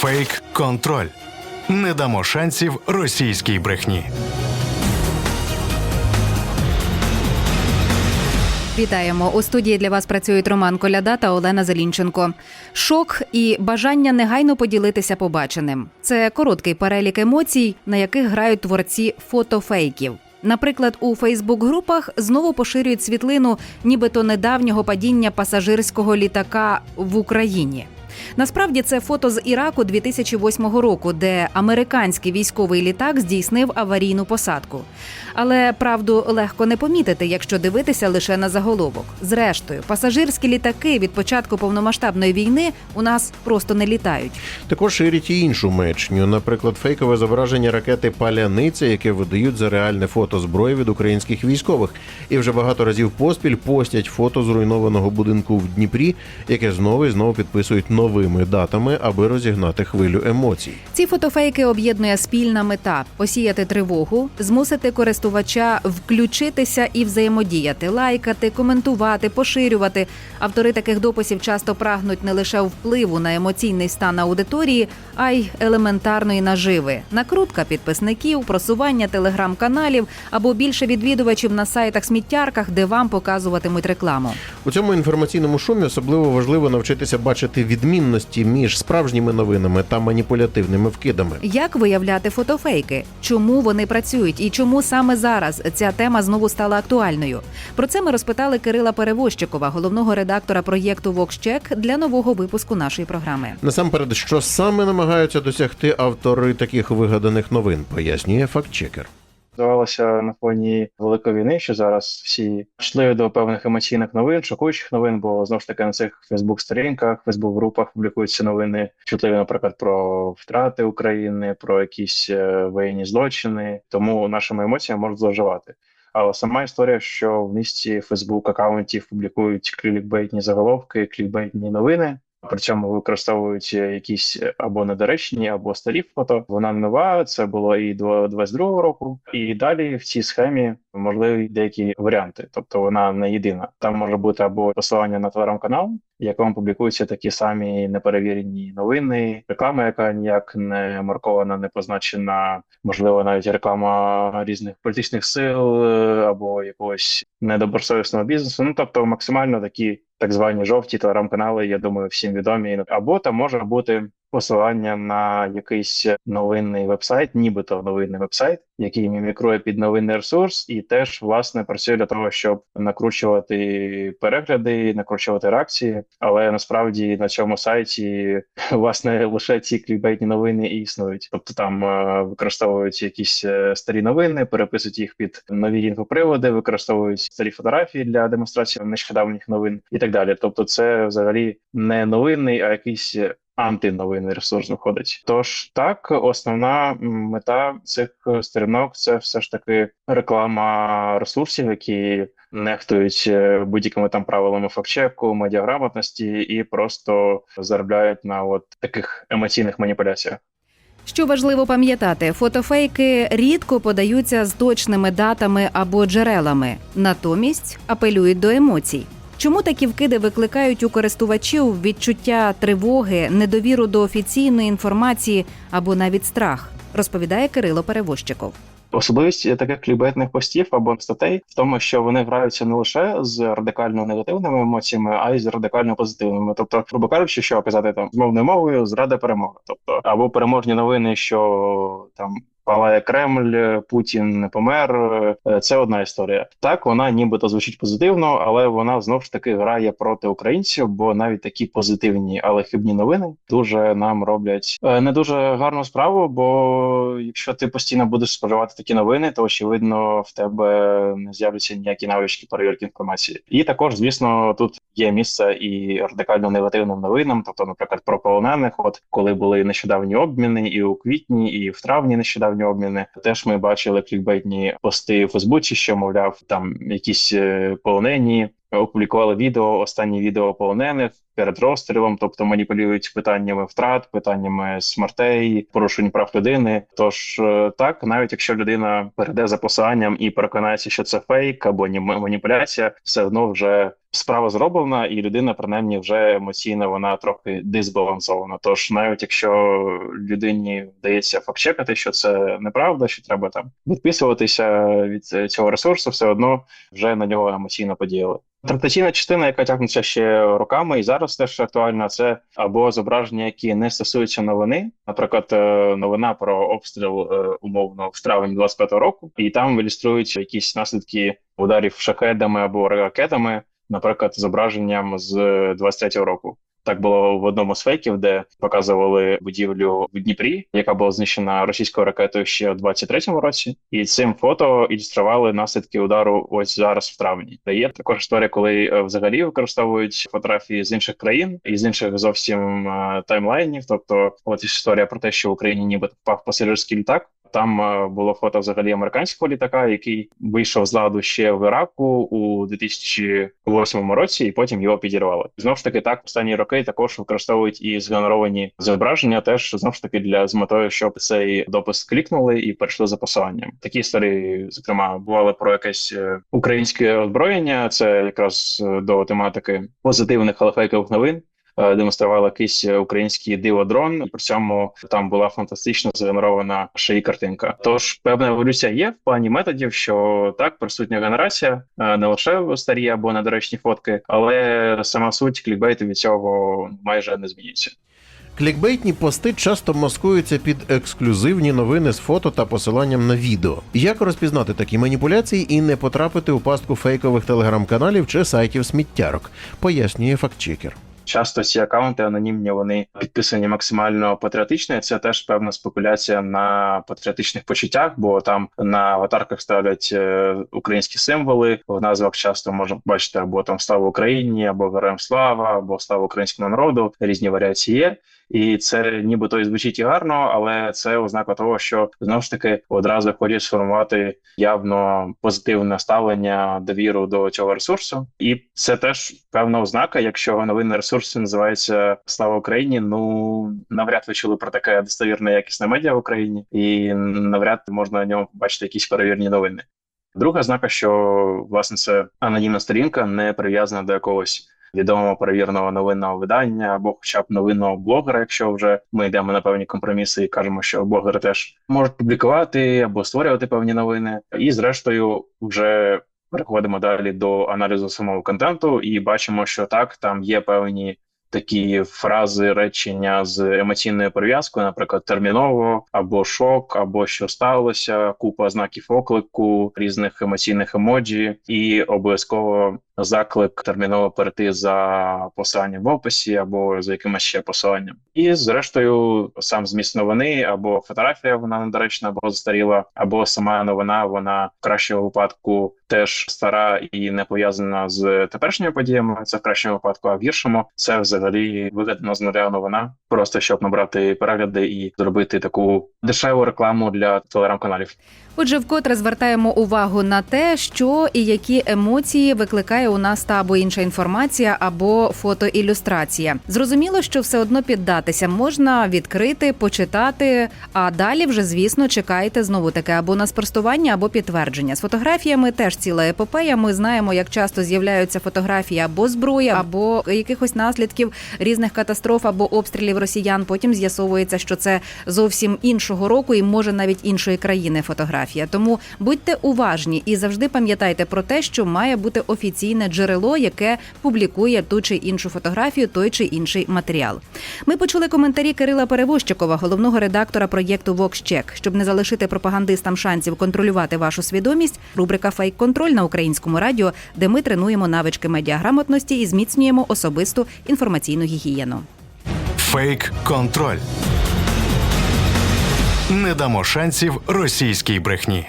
Фейк контроль. Не дамо шансів російській брехні. Вітаємо у студії. Для вас працюють Роман Коляда та Олена Зелінченко. Шок і бажання негайно поділитися побаченим. Це короткий перелік емоцій, на яких грають творці фотофейків. Наприклад, у Фейсбук-групах знову поширюють світлину, нібито недавнього падіння пасажирського літака в Україні. Насправді це фото з Іраку 2008 року, де американський військовий літак здійснив аварійну посадку. Але правду легко не помітити, якщо дивитися лише на заголовок. Зрештою, пасажирські літаки від початку повномасштабної війни у нас просто не літають. Також ширять і іншу мечню, наприклад, фейкове зображення ракети Паляниця, яке видають за реальне фото зброї від українських військових, і вже багато разів поспіль постять фото зруйнованого будинку в Дніпрі, яке знову і знову підписують новими датами, аби розігнати хвилю емоцій. Ці фотофейки об'єднує спільна мета посіяти тривогу, змусити користувача включитися і взаємодіяти, лайкати, коментувати, поширювати. Автори таких дописів часто прагнуть не лише впливу на емоційний стан аудиторії, а й елементарної наживи, накрутка підписників, просування телеграм-каналів або більше відвідувачів на сайтах сміттярках, де вам показуватимуть рекламу. У цьому інформаційному шумі особливо важливо навчитися бачити відмінності між справжніми новинами та маніпулятивними вкидами. Як виявляти фотофейки? Чому вони працюють і чому саме зараз ця тема знову стала актуальною? Про це ми розпитали Кирила Перевозчикова, головного редактора проєкту VoxCheck для нового випуску нашої програми. Насамперед, що саме намагаються досягти автори таких вигаданих новин, пояснює фактчекер. Здавалося на фоні великої війни, що зараз всі йшли до певних емоційних новин, шокуючих новин, бо знову ж таки на цих Фейсбук-сторінках, Фейсбук-групах публікуються новини чутливі, наприклад, про втрати України, про якісь е, воєнні злочини. Тому нашими емоціями можуть зловживати. Але сама історія, що в низці Фейсбук акаунтів публікують клікбейтні заголовки, клікбейтні новини. При цьому використовують якісь або недоречні, або старі фото. Вона нова. Це було і до 22-го року. І далі в цій схемі можливі деякі варіанти. Тобто вона не єдина. Там може бути або посилання на телеграм-канал, в якому публікуються такі самі неперевірені новини, реклама, яка ніяк не маркована, не позначена, можливо, навіть реклама різних політичних сил е, або якогось недобросовісного бізнесу. Ну тобто, максимально такі так звані жовті телеграм-канали, я думаю, всім відомі. Або там може бути посилання на якийсь новинний вебсайт, нібито новинний вебсайт, який мімікрує під новинний ресурс, і теж власне працює для того, щоб накручувати перегляди, накручувати реакції. Але насправді на цьому сайті власне лише ці клікбейтні новини і існують. Тобто там е, використовують якісь е, старі новини, переписують їх під нові інфоприводи, використовують старі фотографії для демонстрації нещодавніх новин і так далі. Тобто, це взагалі не новинний, а якийсь антиновинний ресурс виходить. Тож так, основна мета цих сторінок це все ж таки реклама ресурсів, які нехтують е, будь-якими там правилами фактчеку, медіаграмотності і просто заробляють на от таких емоційних маніпуляціях. Що важливо пам'ятати, фотофейки рідко подаються з точними датами або джерелами, натомість апелюють до емоцій. Чому такі вкиди викликають у користувачів відчуття тривоги, недовіру до офіційної інформації або навіть страх, розповідає Кирило Перевозчиков. Особливість таких клікбейтних постів або статей в тому, що вони граються не лише з радикально негативними емоціями, а й з радикально позитивними. Тобто, грубо кажучи, що казати там мовною мовою зрада перемоги, тобто або переможні новини, що там. Палає Кремль, Путін не помер. Е, Це одна історія. Так вона нібито звучить позитивно, але вона знов ж таки грає проти українців, бо навіть такі позитивні, але хибні новини дуже нам роблять е, не дуже гарну справу. Бо якщо ти постійно будеш споживати такі новини, то очевидно в тебе не з'являться ніякі навички перевірки інформації. І також, звісно, тут є місце і радикально негативним новинам, тобто, наприклад, про полонених, от коли були нещодавні обміни, і у квітні, і в травні нещодавні обміни, теж ми бачили клікбейтні пости у Фейсбуці, що мовляв, там якісь е, полонені опублікували відео, останні відео полонених перед розстрілом, тобто маніпулюють питаннями втрат, питаннями смертей, порушень прав людини. Тож е, так, навіть якщо людина перейде за посиланням і переконається, що це фейк або ні- маніпуляція, все одно вже справа зроблена, і людина принаймні вже емоційно вона трохи дисбалансована. Тож навіть якщо людині вдається факт-чекати, що це неправда, що треба там відписуватися від цього ресурсу, все одно вже на нього емоційно подіяли. Традиційна частина, яка тягнеться ще роками, і зараз теж актуальна, це або зображення, які не стосуються новини, наприклад, е, новина про обстріл е, умовно в травні 25-го року, і там ілюструються якісь наслідки ударів шахедами або ракетами, наприклад, зображенням з 23-го року. Так було в одному з фейків, де показували будівлю в Дніпрі, яка була знищена російською ракетою ще у 23-му році, і цим фото ілюстрували наслідки удару ось зараз в травні. Та є також історія, коли е, взагалі використовують фотографії з інших країн і з інших зовсім е, таймлайнів. Тобто, от історія про те, що в Україні нібито впав пасажирський літак. Там е, було фото взагалі американського літака, який вийшов з ладу ще в Іраку у 2008 році, і потім його підірвали. Знову ж таки, так останні роки також використовують і згенеровані зображення, теж знову ж таки для з метою, щоб цей допис клікнули і перейшли за посиланням. Такі історії, зокрема, бували про якесь е, українське озброєння. Це якраз е, до тематики позитивних, але фейкових новин е, демонстрували якийсь е, український диво-дрон, при цьому там була фантастично згенерована ще й картинка. Тож певна еволюція є в плані методів, що так присутня генерація, е, не лише старі або недоречні фотки, але сама суть клікбейту від цього майже не змінюється. Клікбейтні пости часто маскуються під ексклюзивні новини з фото та посиланням на відео. Як розпізнати такі маніпуляції і не потрапити у пастку фейкових телеграм-каналів чи сайтів сміттярок, пояснює фактчекер. Часто ці акаунти анонімні, вони підписані максимально патріотично. і Це теж певна спекуляція на патріотичних почуттях, бо там на аватарках ставлять е, українські символи. В назвах часто можна побачити або там слава Україні, або героям слава, або слава українському народу. Різні варіації є. І це нібито і звучить і гарно, але це ознака того, що знову ж таки одразу хочуть сформувати явно позитивне ставлення, довіру до цього ресурсу, і це теж певна ознака. Якщо новинний ресурс називається Слава Україні, ну навряд ви чули про таке достовірне якісне медіа в Україні, і навряд можна на ньому побачити якісь перевірні новини. Друга ознака, що власне це анонімна сторінка, не прив'язана до якогось відомого перевіреного новинного видання або хоча б новинного блогера, якщо вже ми йдемо на певні компроміси і кажемо, що блогери теж можуть публікувати або створювати певні новини, і зрештою вже переходимо далі до аналізу самого контенту, і бачимо, що так там є певні. Такі фрази речення з емоційною прив'язкою, наприклад, терміново або шок, або що сталося, купа знаків оклику, різних емоційних емоджі, і обов'язково заклик терміново перейти за посиланням в описі або за якимось ще посиланням. І зрештою, сам зміст новини або фотографія вона недоречна, або застаріла, або сама новина вона в кращому випадку теж стара і не пов'язана з теперішніми подіями. Це в кращому випадку, а в гіршому це взагалі вигадана з нуля новина, просто щоб набрати перегляди і зробити таку дешеву рекламу для телеграм-каналів. Отже, вкотре звертаємо увагу на те, що і які емоції викликає у нас та або інша інформація, або фотоілюстрація. Зрозуміло, що все одно піддатися можна відкрити, почитати. А далі вже, звісно, чекайте знову таке або на спростування, або підтвердження. З фотографіями теж ціла епопея. Ми знаємо, як часто з'являються фотографії або зброї, або якихось наслідків різних катастроф або обстрілів росіян. Потім з'ясовується, що це зовсім іншого року і може навіть іншої країни фотографія. Тому будьте уважні і завжди пам'ятайте про те, що має бути офіційне джерело, яке публікує ту чи іншу фотографію, той чи інший матеріал. Ми почули коментарі Кирила Перевозчикова, головного редактора проєкту VoxCheck. Щоб не залишити пропагандистам шансів контролювати вашу свідомість. Рубрика Фейк контроль на українському радіо, де ми тренуємо навички медіаграмотності і зміцнюємо особисту інформаційну гігієну. Фейк контроль. Не дамо шансів російській брехні.